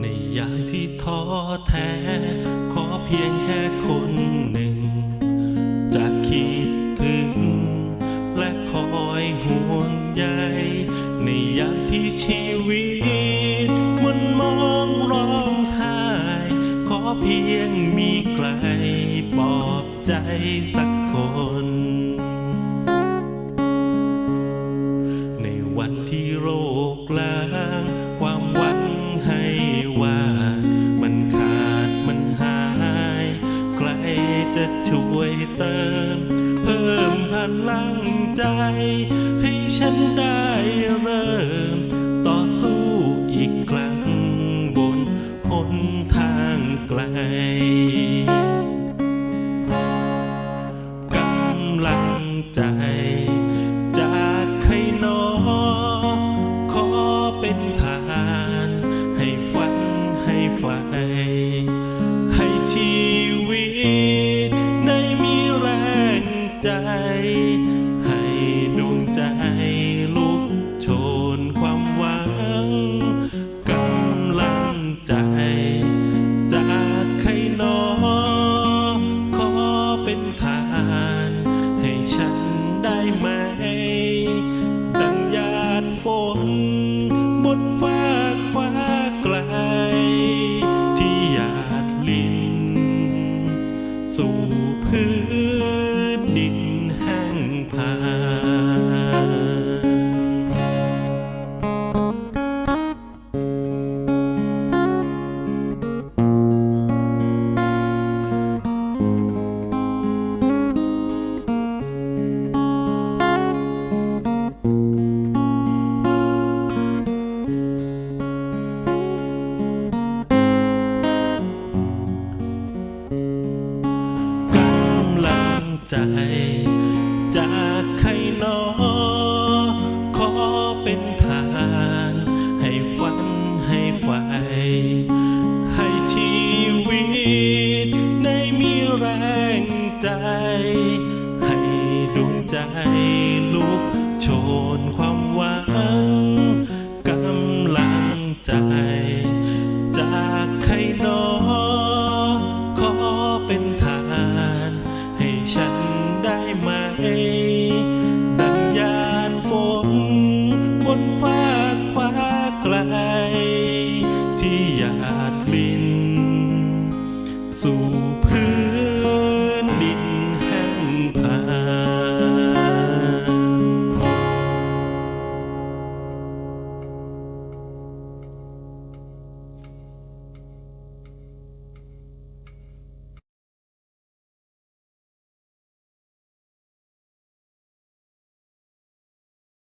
ในยามที่ท้อแท้ ขอเพียงแค่คนหนึ่ง จะคิดถึง และคอยห่วงใยในยามที่ชีวิต สักคน ในวันที่โรคล้างความหวังให้ว่า มันขาดมันหาย ใครจะช่วยเติม เพิ่มพลังใจ ให้ฉันได้เริ่มต่อสู้ ลั สู่ ใจ จากใครนอ ขอเป็นทาน ให้ฝันให้ไฟให้ชีวิตได้มีแรงใจ ให้ดวงใจ abençoe.